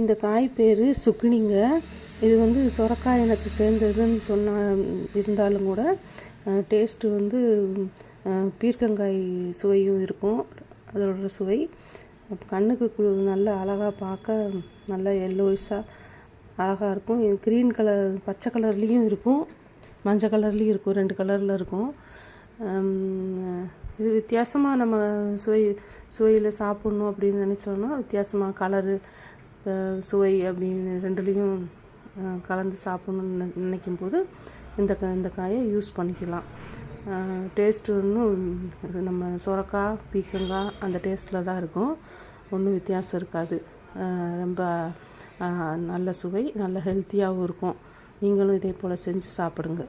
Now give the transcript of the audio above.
இந்த காய் பேர் சுக்கினிங்க. இது வந்து சொரக்காய் இனத்தை சேர்ந்ததுன்னு சொன்ன இருந்தாலும் கூட டேஸ்ட்டு வந்து பீர்க்கங்காய் சுவையும் இருக்கும். அதோட சுவை. கண்ணுக்கு நல்லா அழகாக பார்க்க நல்லா எல்லோயிஸாக அழகாக இருக்கும். இது க்ரீன் கலர் பச்சை கலர்லேயும் இருக்கும். மஞ்சள் கலர்லேயும் இருக்கும். ரெண்டு கலரில் இருக்கும். வித்தியாசமாக நம்ம சுவை சுவையில் சாப்பிட்ணும் அப்படின்னு நினச்சோன்னா வித்தியாசமாக கலரு சுவை அப்படின்னு ரெண்டுலேயும் கலந்து சாப்பிட்ணுன்னு நினை- நினைக்கும் போது இந்த க இந்த காயை யூஸ் பண்ணிக்கலாம். டேஸ்ட்டு ஒன்றும் நம்ம சுரக்காய் பீக்கங்காய் அந்த டேஸ்ட்டில் தான் இருக்கும். ஒன்றும் வித்தியாசம் இருக்காது. ரொம்ப நல்ல சுவை நல்ல ஹெல்த்தியாகவும் இருக்கும். நீங்களும் இதே போல் செஞ்சு சாப்பிடுங்க.